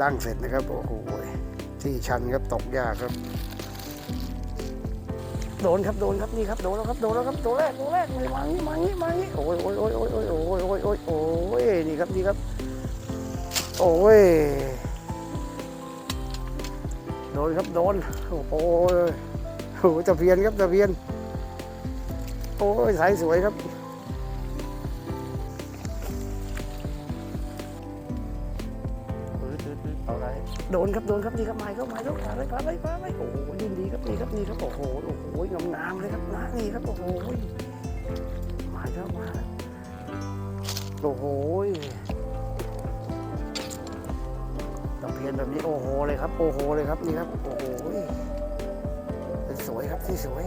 ตั้งเสร็จนะครับ โอ้โหที่ชันครับตกยากครับ โดนครับโดนครับนี่ครับโดนแล้วครับโดนแล้วครับตัวแรกตัวแรกมามางี้มางี้มางี้โอ้ยโอ้ยโอ้ยโอ้ยโอ้ยโอ้ยโอ้ยโอ้ยโอ้ยนี่ครับนี่ครับ โอ้ยโดนครับโดนโอ้โหโอ้โหตะเพียนครับตะเพียนโอ้ยสายสวยครับ ครับโดนครับนี่ครับไม้ครับไม้ครับมาเลยมาเลยมาเลยโอ้โหยินดีครับนี่ครับนี่ครับโอ้โหโอ้โหงามงามๆเลยครับนะนี่ครับโอ้โหมาครับมาโอ้โหตะเพียนแบบนี้โอ้โหเลยครับโอ้โหเลยครับนี่ครับโอ้โหเป็นสวยครับที่สวย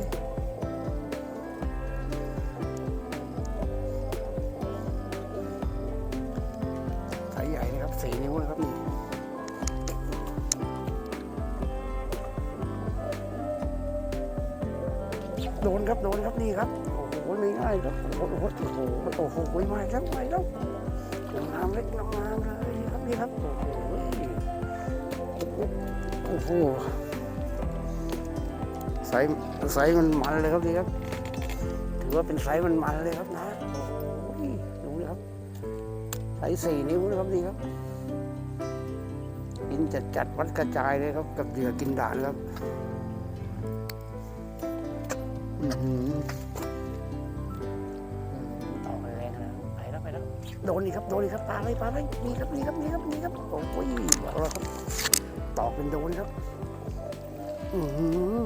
โดนครับนี่ครับ โอ้โหไม่ง่ายครับ โอ้โหโอ้โหมันโอ้โหไม่ครับไม่แล้วงามเล็กงามเลยครับนี่ครับโอ้โหโอ้โหไซส์ไซส์มันมันเลยครับนี่ครับ ถือว่าเป็นไซส์มันมันเลยครับนะโอ้โหดูนี่ครับไซส์สี่นิ้วนะครับนี่ครับกินจัดจัดวัดกระจายเลยครับ กับเหยื่อกินด่านครับ ต่อไปแรงนะไปแล้วไปแล้วโดนนี่ครับโดนนี่ครับปลาเลยปลาเลยนี่ครับนี่ครับนี่ครับนี่ครับโอ้ยบอกแล้วครับตอกเป็นโดนครับ อือหือ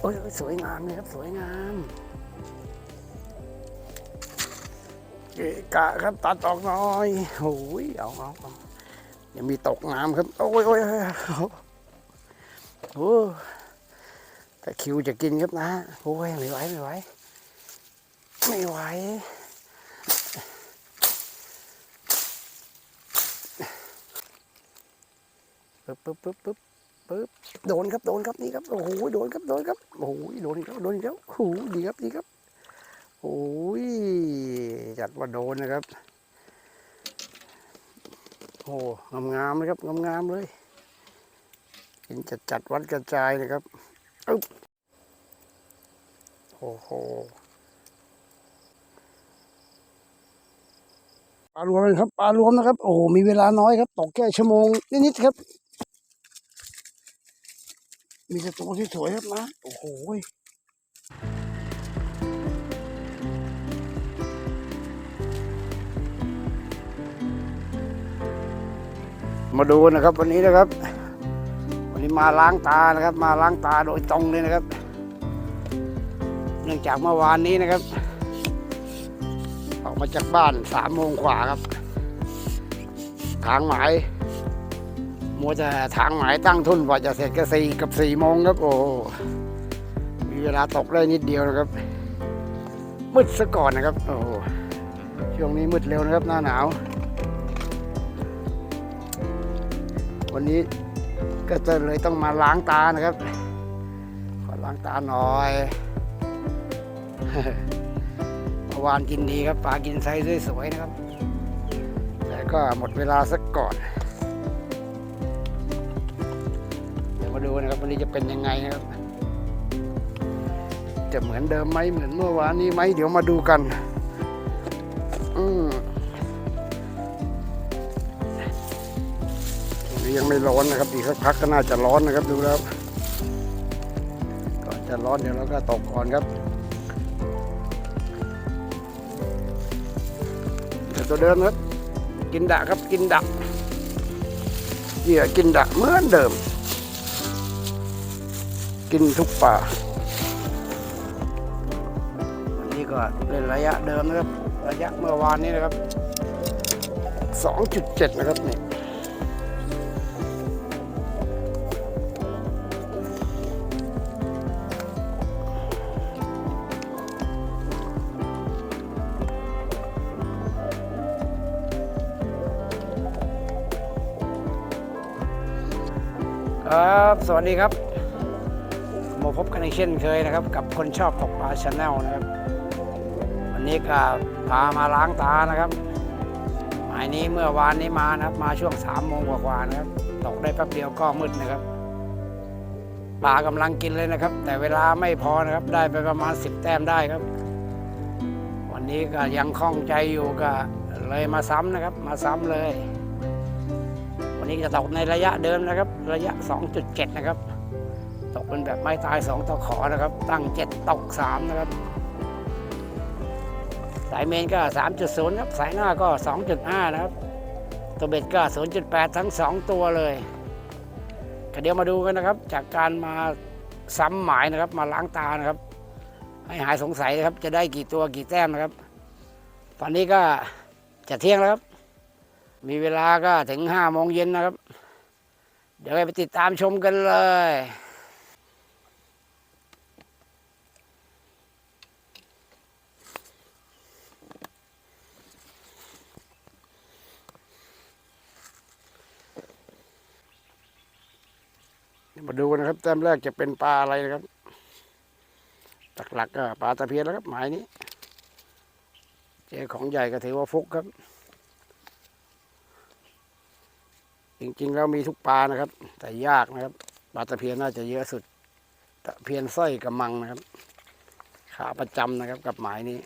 โอ้ยสวยงามเลยครับสวยงามเกะกะครับตัดออกหน่อยโอ้ยเอาเอาเอายังมีตกน้ำครับ โอ้ยโอ้ยโอ้ยโอ้ย แต่คิวจะกินครับนะโอ้ยไม่ไหวไม่ไหวไม่ไหวปึ๊บปึ๊บปึ๊บปึ๊บปึ๊บโดนครับโดนครับนี่ครับโอ้โหโดนครับโดนครับโอ้โหโดนอีกแล้วโดนอีกแล้วโอ้โหดีครับดีครับโอ้ยจัดว่าโดนนะครับโอ้งามงามๆเลยครับงามๆเลยกินจัดจัดวัดกระจายเลยครับ โอ้โหปลารวมเลยครับปลารวมนะครับ โอ้โหมีเวลาน้อยครับตกแค่ชั่วโมงนิดๆครับ มีแต่ตัวที่สวยครับนะโอ้โหมาดูนะครับวันนี้นะครับ นนี้มาล้างตานะครับ มาล้างตาโดยตรงเลยนะครับ เนื่องจากเมื่อวานนี้นะครับ ออกมาจากบ้านสามโมงกว่าครับ ทางหมายมัวแต่ทางหมายตั้งทุนกว่าจะเสร็จก็สี่กับสี่โมงครับ โอ้มีเวลาตกได้นิดเดียวนะครับ มืดซะก่อนนะครับ โอ้โหช่วงนี้มืดเร็วนะครับหน้าหนาว วันนี้ ก็จะเลยต้องมาล้างตานะครับ ขอล้างตาหน่อยเมื่อวานกินดีครับปลากินไซส์สวยๆนะครับ แต่ก็หมดเวลาสักก่อนเดี๋ยวมาดูนะครับวันนี้จะเป็นยังไงนะครับ จะเหมือนเดิมไหมเหมือนเมื่อวานนี้ไหมเดี๋ยวมาดูกัน ไม่ร้อนนะครับ อีกสักพักก็น่าจะร้อนนะครับดูแล้วก่อนจะร้อนเดี๋ยวเราก็ตกก่อนครับเดี๋ยวตัวเดิมครับ กินดะครับกินดะเหยื่อกินดะเหมือนเดิม กินทุกป่าอันนี้ก็เป็นระยะเดิมนะครับ ระยะเมื่อวานนี้นะครับ 2.7 นะครับนี่ วัสดีครับ มาพบกันอีกเช่นเคยนะครับ กับคนชอบตกปลาชาแนลนะครับ วันนี้ก็พามาล้างตานะครับหมายนี้เมื่อวานนี้มานะครับ มาช่วงสามโมงกว่าๆนะครับตกได้แป๊บเดียวก็มืดนะครับปลากำลังกินเลยนะครับ แต่เวลาไม่พอนะครับ ได้ไปประมาณสิบแต้มได้ครับ วันนี้ก็ยังคล่องใจอยู่ก็เลยมาซ้ำนะครับ มาซ้ำเลย วันนี้จะตกในระยะเดิมนะครับ ระยะ 2.7 นะครับ ตกเป็นแบบไม้ตาย 2ตะขอนะครับ ตั้ง 7 ตก 3 นะครับ สายเมนก็ 3.0 ครับ สายหน้าก็ 2.5 นะครับ ตัวเบ็ดก็ 0.8 ทั้ง 2 ตัวเลยเดี๋ยวมาดูกันนะครับ จากการมาซ้ำหมายนะครับ มาล้างตานะครับ ให้หายสงสัยนะครับ จะได้กี่ตัวกี่แต้มนะครับ ตอนนี้ก็จะเที่ยงแล้วครับ มีเวลาก็ถึงห้าโมงเย็นนะครับ เดี๋ยวไปติดตามชมกันเลยมาดูนะครับแต้มแรกจะเป็นปลาอะไรนะครับหลักๆก็ปลาตะเพียนแล้วครับหมายนี้ เจอของใหญ่ก็ถือว่าฟุกครับ จริงๆแล้วมีทุกปลานะครับ แต่ยากนะครับปลาตะเพียนน่าจะเยอะสุด ตะเพียนสร้อยกับมังนะครับ ขาประจำนะครับกับหมายนี้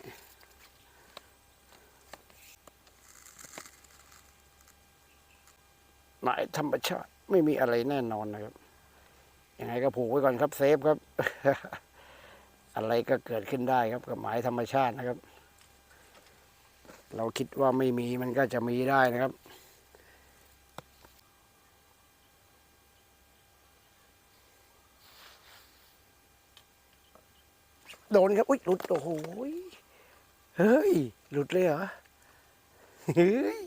หมายธรรมชาติไม่มีอะไรแน่นอนนะครับยังไงก็ผูกไว้ก่อนครับเซฟครับ อะไรก็เกิดขึ้นได้ครับกับหมายธรรมชาตินะครับ เราคิดว่าไม่มีมันก็จะมีได้นะครับ โดนครับ อุ้ยหลุด โอ้โหเฮ้ย หลุดเลยเหรอ เฮ้ย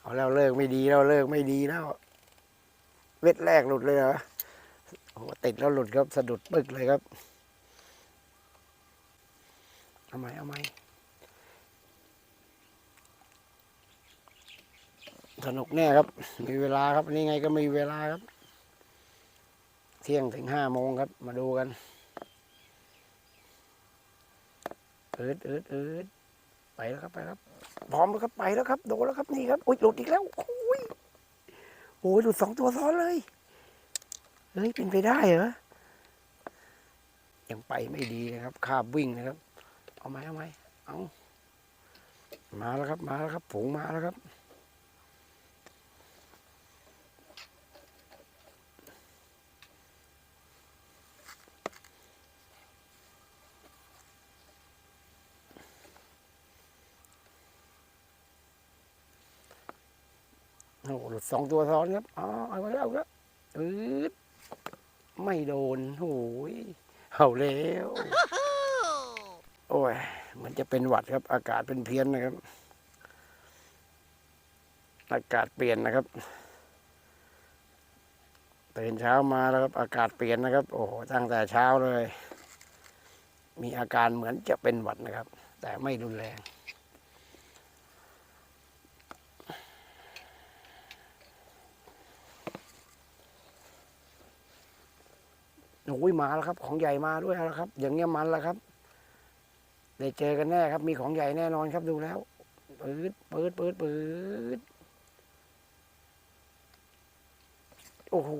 เอาแล้วเลิกไม่ดีแล้วเลิกไม่ดีแล้วเวทแรกหลุดเลยเหรอ โอ้โหติดแล้วหลุดครับ สะดุดปึกเลยครับ เอาไหมเอาไหมสนุกแน่ครับ มีเวลาครับ นี่ไงก็มีเวลาครับ เที่ยงถึงห้าโมงครับ มาดูกัน เอิดเอิดเอิดไปแล้วครับไปครับ พร้อมแล้วครับไปแล้วครับ โดนแล้วครับนี่ครับอุ้ยหลุดอีกแล้วโอ้ยโอ้ยหลุดสองตัวซ้อนเลยเฮ้ยเป็นไปได้เหรอยังไปไม่ดีนะครับคาบวิ่งนะครับ เอาไหมเอาไหมเอามาแล้วครับมาแล้วครับผงมาแล้วครับ หหลุดสองตัวซ้อนครับ อ๋อ เอาไว้แล้วครับอืดไม่โดนโอ้ยเอาแล้ว โอ้ย เหมันจะเป็นหวัดครับ อากาศเป็นเพี้ยนนะครับ อากาศเปลี่ยนนะครับตื่นเช้ามาแล้วครับอากาศเปลี่ยนนะครับ โอ้โหตั้งแต่เช้าเลย มีอาการเหมือนจะเป็นหวัดนะครับ แต่ไม่รุนแรง โอ้ยมาแล้วครับ ของใหญ่มาด้วยแล้วครับ อย่างเงี้ยมันแล้วครับได้เจอกันแน่ครับ มีของใหญ่แน่นอนครับดูแล้วปืดปืดปืดปืดโอ้โห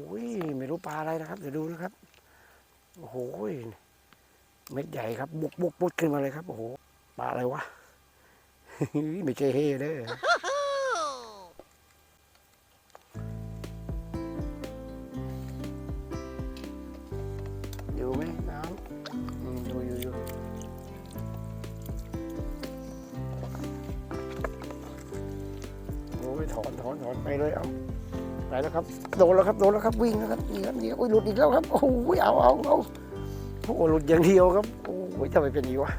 ไม่รู้ปลาอะไรนะครับ เดี๋ยวดูนะครับ โอ้โหเม็ดใหญ่ครับ บุกบุกบุกขึ้นมาเลยครับ โอ้โหปลาอะไรวะไม่ใช่เฮ่เด้อ อนถอนไปเลยเอาไปแล้วครับโดนแล้วครับโดนแล้วครับวิ่งแล้วครับนี่ครับนี่โอ้ยหลุดอีกแล้วครับโอ้ยเอาเอาเอาโอ้หลุดอย่างเดียวครับโอ้ยทำไมเป็นอย่างนี้วะ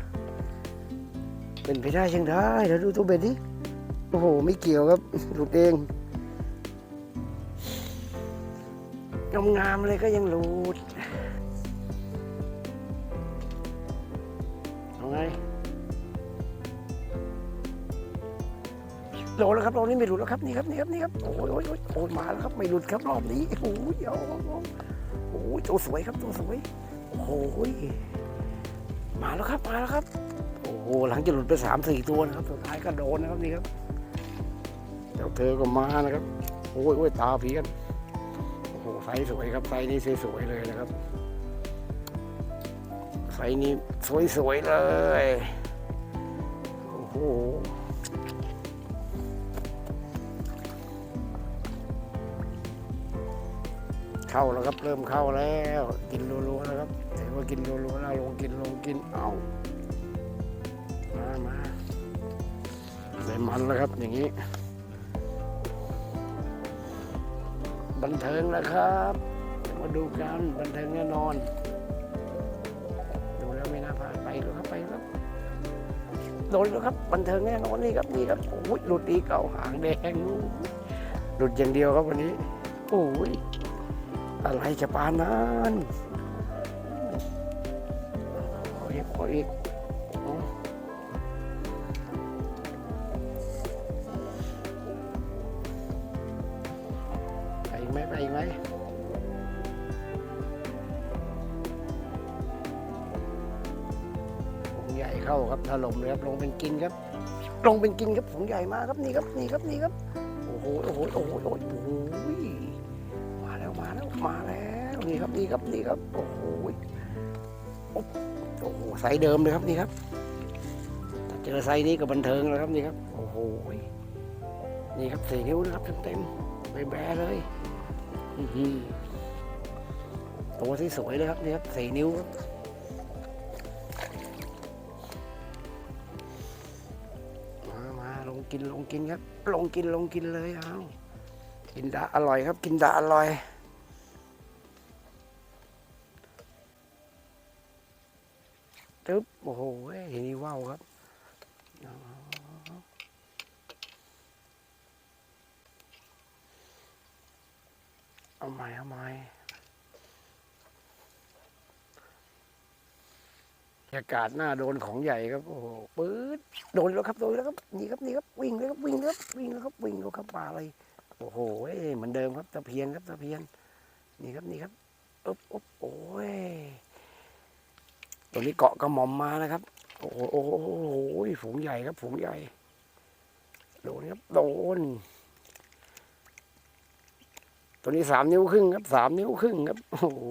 เป็นไปได้ยังได้เดี๋ยวดูตัวเบ็ดดิโอ้โหไม่เกี่ยวครับหลุดเองงามๆเลยก็ยังหลุดเอาไง โดนแล้วครับรอบนี้ไม่หลุดแล้วครับนี่ครับนี่ครับนี่ครับโอ้ยโอ้ยโอ้ยมาแล้วครับไม่หลุดครับรอบนี้โอ้ยเอาเอาโอ้ยตัวสวยครับตัวสวยโอ้โหมาแล้วครับมาแล้วครับ โอ้โหหลังจะหลุดไปสามสี่ตัวนะครับสุดท้ายก็โดนนะครับนี่ครับเจ้าเธอก็มานะครับโอ้ยโอ้ยตาเพี้ยนโอ้โหไซส์สวยครับไซส์นี้สวยๆเลยนะครับไซส์นี้สวยๆเลยโอ้โห เข้าแล้วครับ เริ่มเข้าแล้ว กินรัวๆแล้วครับถือว่ากินรัวๆแล้วลงกินลงกินเอามามาใส่มันแล้วครับอย่างนี้ บันเทิงแล้วครับมาดูกันบันเทิงแน่นอน ดูแล้วไม่น่าพลาดไปแล้วครับไปแล้วครับโดนแล้วครับ บันเทิงแน่นอนนี่ครับนี่ครับโอ้ยหลุดอีเก่าหางแดงหลุดอย่างเดียวครับวันนี้โอ้ย อะไรจะปานนั้นขออีกขออีกไปอีกไหมไปอีกไหมผงใหญ่เข้าครับถล่มเลยครับ ลงเป็นกินครับ ลงเป็นกินครับผงใหญ่มากครับนี่ครับนี่ครับนี่ครับ โอ้โห โอ้โห โอ้โห โอ้โห มาแล้วมาแล้วนี่ครับนี่ครับนี่ครับโอ้โหโอ้โอ้โหไซส์เดิมเลยครับนี่ครับถ้าเจอไซส์นี้ก็บันเทิงแล้วครับนี่ครับโอ้โหนี่ครับสี่นิ้วนะครับเต็มๆไม่แบะเลยตัวที่สวยเลยครับนี่ครับสี่นิ้วครับมามาลงกินลงกินครับ ลงกินลงกินเลยเอากินดาอร่อยครับ กินดาอร่อย ตึ๊บโอ้โหเว้ยนี้ว้าวครับเอาใหม่เอาใหม่อากาศหน้าโดนของใหญ่ครับโอ้โหปื๊ดโดนแล้วครับโดนแล้วครับนี่ครับนี่ครับวิ่งเลยครับวิ่งเลยครับวิ่งแล้วครับวิ่งแล้วครับปลาอะไรโอ้โหเอ้ยเหมือนเดิมครับตะเพียนครับตะเพียนนี่ครับนี่ครับอ๊บอ๊บโอ้ย ตัวนี้เกาะกระหม่อมมานะครับโอ้โหโอ้โหโอ้โหฝูงใหญ่ครับ ฝูงใหญ่โดนครับโดนตัวนี้สามนิ้วครึ่งครับสามนิ้วครึ่งครับโอ้โห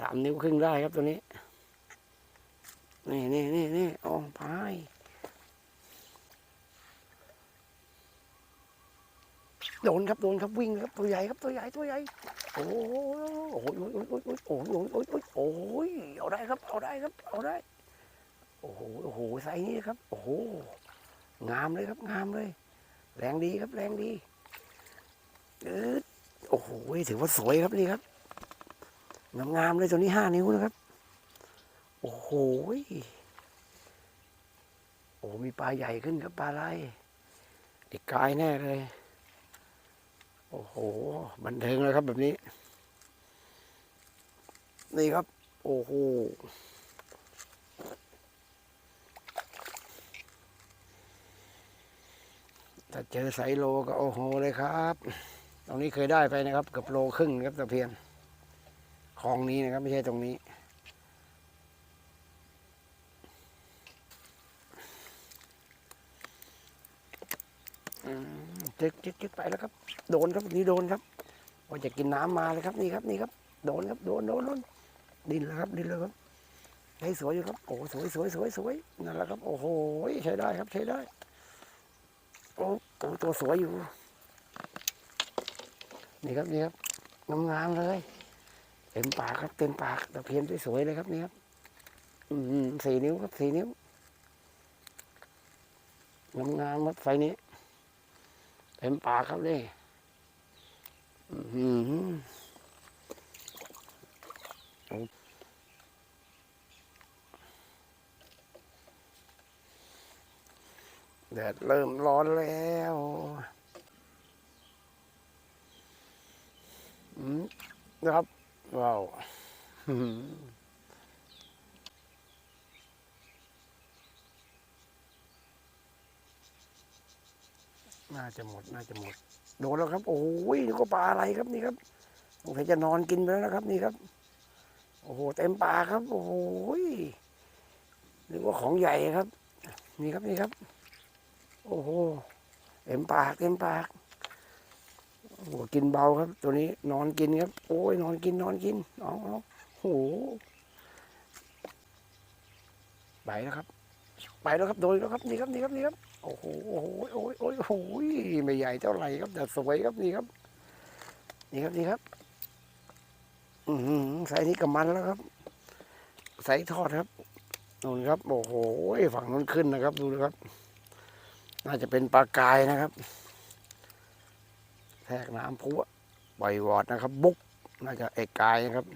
สามนิ้วครึ่งได้ครับตัวนี้ นี่นี่นี่นี่โอ้พาย โดนครับโดนครับวิ่งครับตัวใหญ่ครับตัวใหญ่ตัวใหญ่โอ้โหโอ้โหโอ้โหโอ้โหโอ้โหโอ้โหโอ้โหเอาได้ครับเอาได้ครับเอาได้โอ้โหโอ้โหไซนี้ครับโอ้โหงามเลยครับงามเลย แรงดีครับแรงดีเออโอ้โหถือว่าสวยครับนี่ครับงามงามเลยตัวนี้ห้านิ้วนะครับ โอ้โหโอ้มีปลาใหญ่ขึ้นครับปลาอะไรเด็กกายแน่เลย โอ้โห บันเทิงเลยครับแบบนี้ นี่ครับ โอ้โห ถ้าเจอไซโลก็โอ้โหเลยครับ ตรงนี้เคยได้ไปนะครับ เกือบโลครึ่งครับตะเพียนคลองนี้นะครับ ไม่ใช่ตรงนี้ จึกจึกจึกไปแล้วครับ โดนครับนี่โดนครับว่าจะกินน้ำมาเลยครับนี่ครับนี่ครับ โดนครับโดนโดนโดนดินแล้วครับดินแล้วครับให้สวยอยู่ครับโอ้สวยสวยสวยสวยนั่นแหละครับ โอ้โหใช้ได้ครับใช้ได้โอ้โอ้ตัวสวยอยู่ นี่ครับนี่ครับงามๆเลย เต็มปากครับเต็มปากตะเพียนสวยเลยครับนี่ครับอืมสี่นิ้วครับสี่นิ้วงามๆครับไฟนี้ เต็มปากครับนี่แดดเริ่มร้อนแล้วนะครับว้าวอื้อหือ น่าจะหมด น่าจะหมด โดนแล้วครับ โอ้ยนี่ก็ปลาอะไรครับนี่ครับสงสัยจะนอนกินไปแล้วนะครับ นี่ครับ โอ้โห เต็มปลาครับ โอ้โหนึกว่าของใหญ่ครับ นี่ครับนี่ครับ โอ้โห เต็มปากเต็มปากหัวกินเบาครับ ตัวนี้นอนกินครับ โอ้ยนอนกินนอนกินเอาเอาโหไปแล้วครับ ไปแล้วครับ โดนแล้วครับ นี่ครับนี่ครับนี่ครับ โอ้โหโอ้โหโอ้ยโอ้ยโอ้โหไม่ใหญ่เท่าไหร่ครับแต่สวยครับนี่ครับ นี่ครับนี่ครับ อือหือใส่นี่กับมันแล้วครับ ใส่ทอดครับนู่นครับ โอ้โหฝั่งนู้นขึ้นนะครับ ดูนะครับ น่าจะเป็นปลากายนะครับแทกน้ำพุปล่อยวอดนะครับ บุกน่าจะเอกกายนะครับ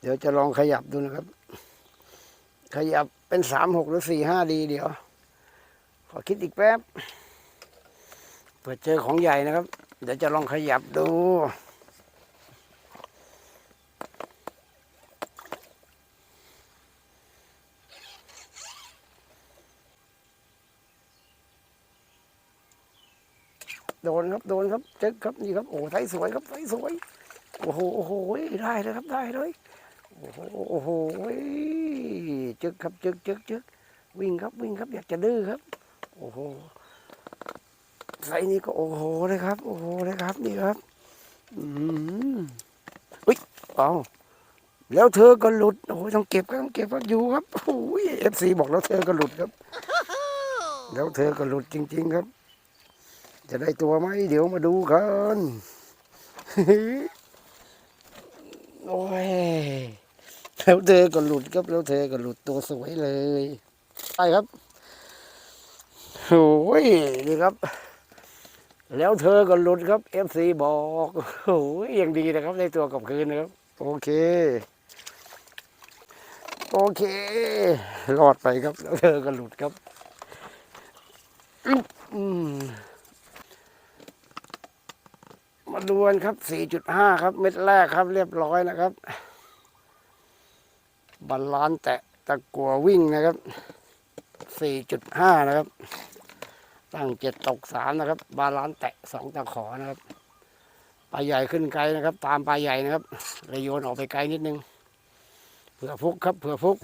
เดี๋ยวจะลองขยับดูนะครับ ขยับเป็นสามหกหรือสี่ห้าดีเดี๋ยว ขอคิดอีกแป๊บ เปิดเจอของใหญ่นะครับ เดี๋ยวจะลองขยับดูโดนครับโดนครับเจ๊กครับนี่ครับโอ้ไซส์สวยครับไซส์สวย โอ้โหโอ้โหได้เลยครับได้เลย โอ้โหโอ้โหจึกครับจึกจึกจึกวิ่งครับวิ่งครับอยากจะดื้อครับ โอ้โหไซส์นี้ก็โอ้โหเลยครับ โอ้โหเลยครับนี่ครับ อืมอุ้ยเอาแล้วเธอก็หลุดโอ้โหต้องเก็บครับต้องเก็บครับอยู่ครับโอ้ยเอฟซีบอกแล้วเธอก็หลุดครับ แล้วเธอก็หลุดจริง ๆครับ จะได้ตัวไหมเดี๋ยวมาดูกันโอ้ย แล้วเธอก็หลุดครับแล้วเธอก็หลุดตัวสวยเลยใช่ครับโอ้ยนี่ครับ แล้วเธอก็หลุดครับเอฟซีบอกโอ้ยยังดีนะครับได้ตัวกลับคืนนะครับ โอเคโอเค รอดไปครับ แล้วเธอก็หลุดครับมาดูกันครับ 4.5 ครับ เม็ดแรกครับ เรียบร้อยนะครับ บอลลานแตะตะกัววิ่งนะครับ 4.5 นะครับ ตั้งเจ็ดตกสามนะครับ บาลานแตะสองตะขอนะครับปลาใหญ่ขึ้นไกลนะครับ ตามปลาใหญ่นะครับเลยโยนออกไปไกลนิดนึง เผื่อฟุกครับ เผื่อฟุก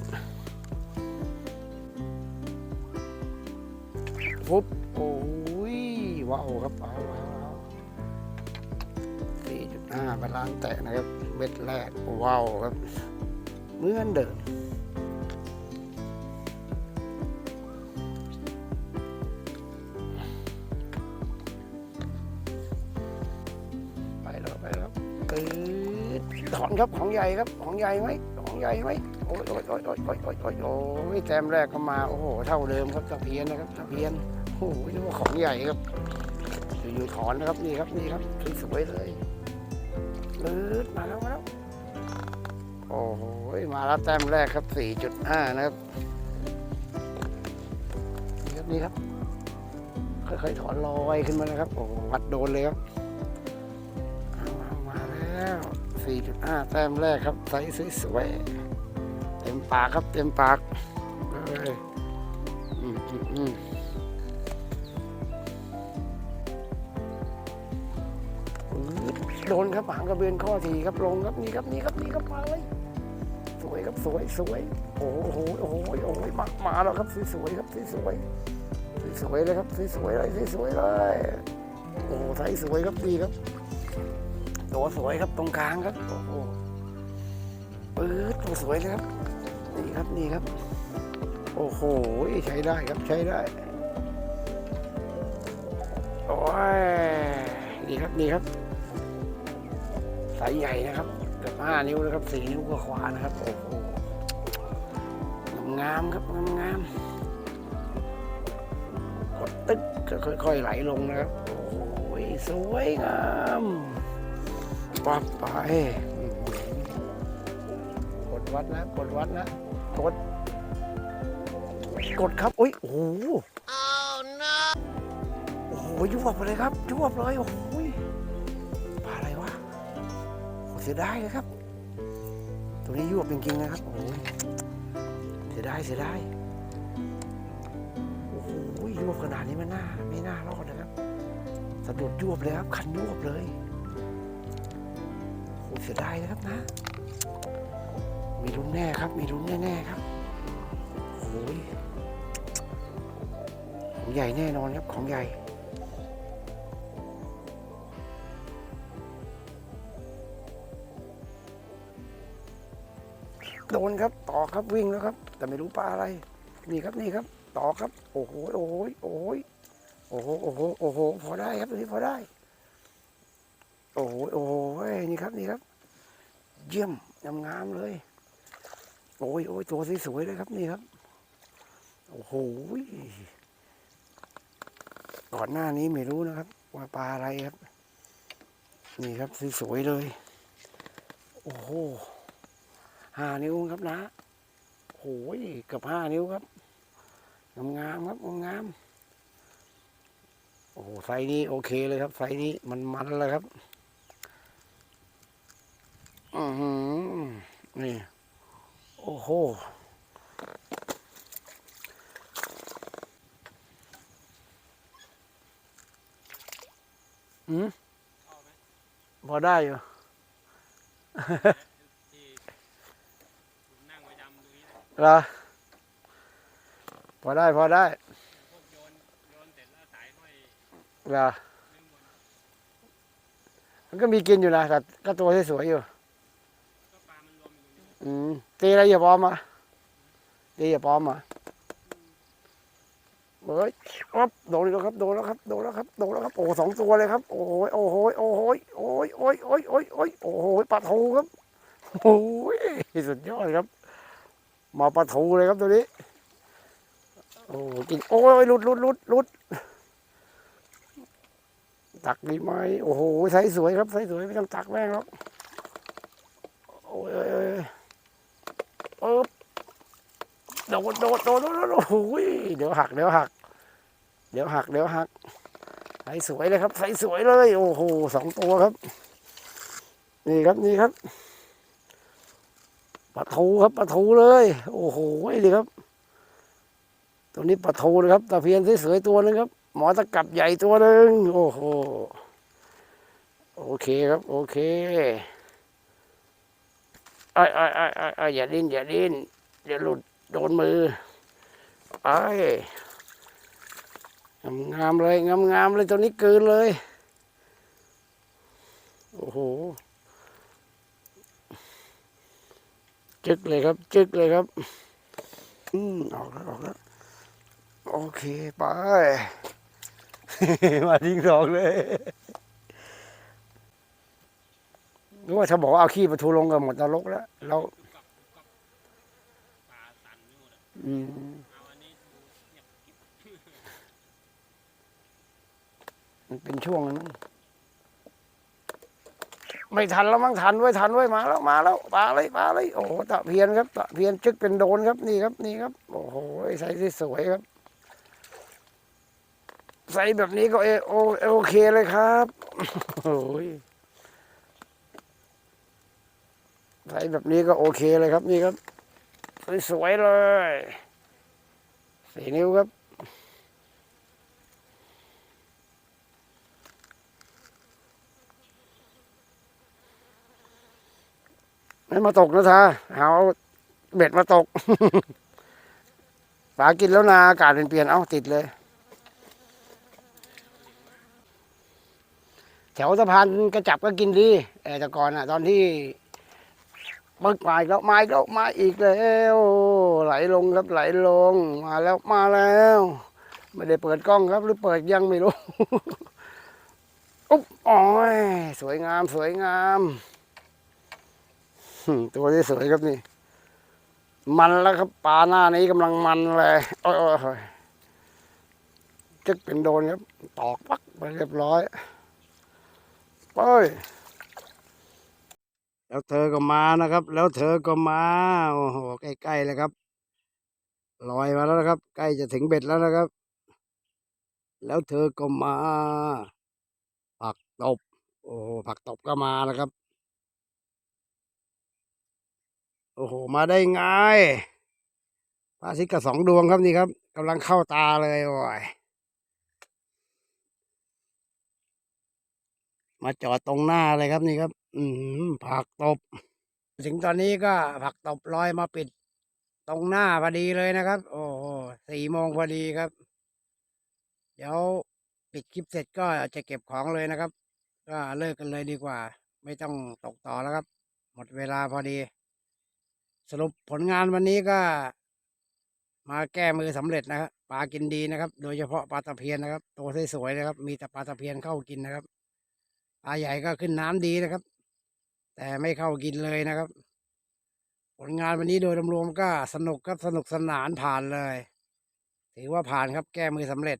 ฟุบโอ้ยว้าวครับว้าวว้าวว้าว4.5บาลานแตะนะครับ เม็ดแรกว้าวครับ เหมือนเดิมไปแล้วไปแล้วตืดถอนครับของใหญ่ครับของใหญ่ไหมของใหญ่ไหมโอ้ยโอ้ยโอ้ยโอ้ยโอ้ยโอ้ยโอ้ยโอ้ยแต้มแรกก็มาโอ้โหเท่าเดิมครับตะเพียนนะครับตะเพียนโอ้โหนี่ว่าของใหญ่ครับอยู่ๆถอนนะครับนี่ครับนี่ครับสวยๆเลยตืดมาแล้วมาแล้วโอ้โห มาแล้วแต้มแรกครับ 4.5 นะครับ นี่ครับนี่ครับ ค่อยๆถอนลอยขึ้นมานะครับ โอ้หวัดโดนเลยครับเอามาแล้ว 4.5 แต้มแรกครับไซส์สวยๆ เต็มปากครับเต็มปากเลยอืมอืมอืมโดนครับหางกระเบนข้อทีครับลงครับนี่ครับนี่ครับนี่ครับมาเลย ครับสวยสวยโอ้โหโอ้โหโอ้โหมามาแล้วครับสวยๆครับสวยๆสวยเลยครับสวยเลยสวยเลยโอ้ไทยสวยครับดีครับตัวสวยครับตรงกลางครับโอ้โหปื๊ดตัวสวยเลยครับนี่ครับนี่ครับ โอ้โหใช้ได้ครับใช้ได้โอ้ยนี่ครับนี่ครับสายใหญ่นะครับ กือบห้านิ้วนะครับสี่นิ้วกว่าๆนะครับโอ้โหงามๆครับงามๆกดตึ๊กก็ค่อยๆไหลลงนะครับโอ้โหสวยงามปับไปอื้อหือกดวัดนะกดวัดนะกดกดครับอุ้ยโอ้โหโอ้โหยวบไปเลยครับยวบเลยโอ้โห เสียดายเลยครับตัวนี้ยวบจริงๆนะครับ โอ้โหเสียดายเสียดายโอ้โหยวบขนาดนี้มันน่าไม่น่ารอดนะครับสะดุดยวบเลยครับ คันยวบเลยโอ้โหเสียดายนะครับนะ มีลุ้นแน่ครับ มีลุ้นแน่ๆครับโอ้ยของใหญ่แน่นอนครับ ของใหญ่ นครับ ต่อครับวิ่งแล้วครับ แต่ไม่รู้ปลาอะไร นี่ครับนี่ครับ ต่อครับ โอ้โหโอ้โหโอ้โหโอ้โหโอ้โหโอ้โหพอได้ครับตัวนี้พอได้ โอ้โหโอ้โหนี่ครับนี่ครับ เยี่ยมงามๆเลย โอ้ยโอ้ยตัวสวยๆเลยครับนี่ครับ โอ้โหก่อนหน้านี้ไม่รู้นะครับ ว่าปลาอะไรครับ นี่ครับสวยๆเลย โอ้โห ห้านิ้วครับนะโอ้ยเกับห้านิ้วครับ งามๆครับงามโอ้โหไฟนี้โอเคเลยครับไฟนี้มันมันเลยครับ อือหือนี่ โอ้โหอืมพอได้อยู่ ที่ผมนั่งไว้ดำตรงนี้นะ เหรอพอได้พอได้เหรอมันก็มีกินอยู่นะแต่ก็ตัวสวยอยู่ก็ปลามันรวมอยู่ตรงนี้อืมตีอะไรอย่าปอมมาตีอย่าปอมมาเฮ้ยครับโดนแล้วครับโดนแล้วครับโดนแล้วครับโดนแล้วครับโอ้สองตัวเลยครับ โอ้โหโอ้โหโอ้โหโอ้ยโอ้ยโอ้ยโอ้ยโอ้ยโอ้โหปลาทูครับโอ้ยสุดยอดครับ มาปลาทูเลยครับตัวนี้ โอ้กินโอ้ยลุดลุดลุดลุดตักดีไหมโอ้โหใสสวยครับใสสวยไม่ต้องตักแม่งหรอกโอ้ยโอ้ยโอ้ยปึ๊บโดดโดดโดดโดดโอ้โหเดี๋ยวหักเดี๋ยวหัก เดี๋ยวหักเดี๋ยวหักใส่สวยเลยครับใส่สวยเลย โอ้โหสองตัวครับ นี่ครับนี่ครับ ปลาทูครับปลาทูเลย โอ้โหนี่ครับ ตัวนี้ปลาทูนะครับตะเพียนสวยๆตัวหนึงครับ หมอตะกับใหญ่ตัวหนึ่งโอ้โหโอเคครับ โอเคไอ้ไอ้ไอ้ไอ้อย่าดิ้นอย่าดิ้นเดี๋ยวหลุดโดนมือไอ้งามเลยงามๆเลยตัวนี้เกินเลย โอ้โห จึกเลยครับ จึกเลยครับ อืมออกแล้วออกแล้วโอเคไป มาทิ้งสองเลยนึกว่าถ้าบอกว่าเอาขี้ปลาทูลงก็หมดนรกแล้วเราปลาสั่นอยู่หมดอะอืมเอาอันนี้ดูเงียบกิ๊บมันเป็นช่วงนั้นมั้ง ไม่ทันแล้วมั้งทันไว้ยทันไว้ยมาแล้วมาแล้วปลาเลยปลาเลยโอ้โหตะเพียนครับตะเพียนจึกเป็นโดนครับนี่ครับนี่ครับ โอ้โหใส่ที่สวยครับ ใส่แบบนี้ก็เอโอโอเคเลยครับโอ้ยใส่แบบนี้ก็โอเคเลยครับนี่ครับสวยๆเลยสี่นิ้วครับ ไม่มาตกนะท่าเอาเบ็ดมาตกปลากินแล้วนาอากาศเปลี่ยนเอ้าติดเลย แถวสะพานกระจับก็กินดีแต่ก่อนอะ ตอนที่มึกมาอีกแล้วมาอีกแล้วมาอีกแล้วไหลลงครับไหลลง มาแล้วมาแล้ว ไม่ได้เปิดกล้องครับ หรือเปิดยังไม่รู้อุ๊บอ้ยสวยงามสวยงาม ตัวนี้สวยครับนี่ มันแล้วครับปลาหน้านี้กำลังมันเลยโอ้ยโอ้ยจึกเป็นโดนครับ ตอกปักไปเรียบร้อยไปแล้วเธอก็มานะครับ แล้วเธอก็มาโอ้โหใกล้ๆเลยครับลอยมาแล้วนะครับ ใกล้จะถึงเบ็ดแล้วนะครับ แล้วเธอก็มา ผักตบ โอ้โหผักตบก็มาแล้วครับ โอ้โห มาได้ไงพระอาทิตย์กับสองดวงครับนี่ครับกำลังเข้าตาเลยโอ้ยมาจอดตรงหน้าเลยครับนี่ครับ อืมผักตบ ถึงตอนนี้ก็ผักตบลอยมาปิด ตรงหน้าพอดีเลยนะครับ โอ้โหสี่โมงพอดีครับ เดี๋ยวปิดคลิปเสร็จก็จะเก็บของเลยนะครับ ก็เลิกกันเลยดีกว่า ไม่ต้องตกต่อแล้วครับ หมดเวลาพอดี สรุปผลงานวันนี้ก็ มาแก้มือสำเร็จนะครับปลากินดีนะครับ โดยเฉพาะปลาตะเพียนนะครับ ตัวสวยๆนะครับ มีแต่ปลาตะเพียนเข้ากินนะครับปลาใหญ่ก็ขึ้นน้ำดีนะครับ แต่ไม่เข้ากินเลยนะครับ ผลงานวันนี้โดยรวมๆก็สนุกครับสนุกสนานผ่านเลย ถือว่าผ่านครับแก้มือสำเร็จ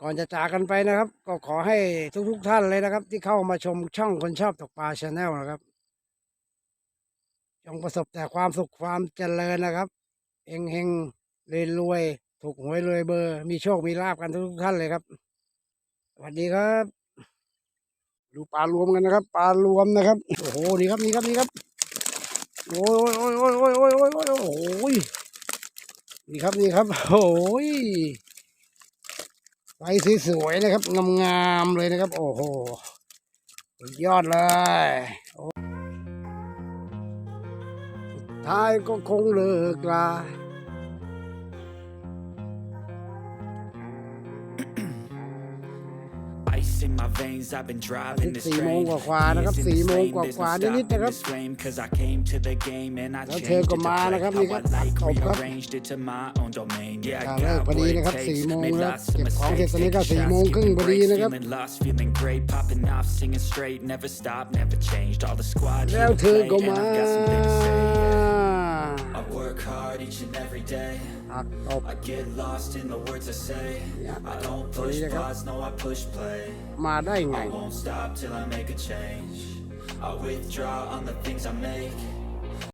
ก่อนจะจากกันไปนะครับ ก็ขอให้ทุกๆท่านเลยนะครับ ที่เข้ามาชมช่องคนชอบตกปลาชาแนลนะครับ จงประสบแต่ความสุขความเจริญนะครับเฮงเฮงรวยรวยถูกหวยรวยเบอร์ มีโชคมีลาบกันทุกท่านเลยครับสวัสดีครับ ดูปลารวมกันนะครับปลารวมนะครับโอ้โหนี่ครับนี่ครับนี่ครับโอ้ยโอ้ยโอ้ยโอ้ยโอ้ยโอ้ยโอ้ยโอ้ยโอ้ยนี่ครับนี่ครับโอ้ยไฟสวยๆนะครับงามๆเลยนะครับ โอ้โหยอดเลย ท้ายก็คงเลิกลา Ice in my veins, I've been driving this สี่โมง train. กว่าๆนะครับ Years in สี่ this โมง lane, ก there's no ว่าๆนิดๆ stopping นะครับ this flame, 'cause I came to the game and I แล้ว changed เธอ it ก็ to มา play นะครับ how นี่ครับ I like, ตบครับ rearranged it to my own domain. Yeah, อ่า I เลิก got พอดี what นะครับ it สี่ takes. โมง Made แล้ว lots of เก็บของเสร็จ mistakes, ตอนนี้ก็ taking สี่ shots, โมงครึ่ง keeping พอดี breaks, นะครับ feeling lost, feeling great, popping off, singing straight, never stopped, never changed. All the squad แล้ว here เธอ to ก็ play, and มา I've got something to say. yeah. I work hard each and every day. หักตบ I get lost in the words I say. I don't push Sorry, pause, no, I push play. มาได้ไง I won't stop till I make a change. I withdraw on the things I make.